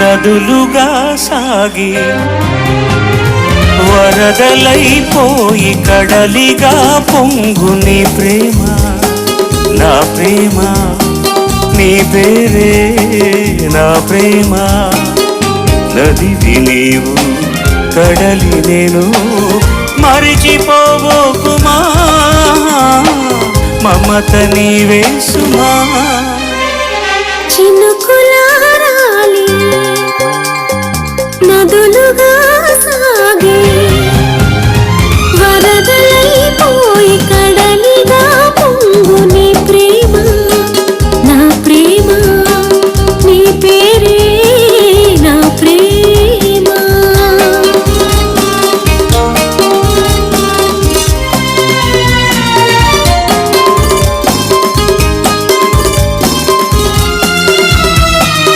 నదులుగా సాగి వరదలైపోయి కడలిగా పొంగు నీ ప్రేమ నా ప్రేమ నీ పేరే నా ప్రేమ. నదివి నీవు కడలి నేను మరిచిపోబోకుమా మమత నీవే సుమా. না দুলুগা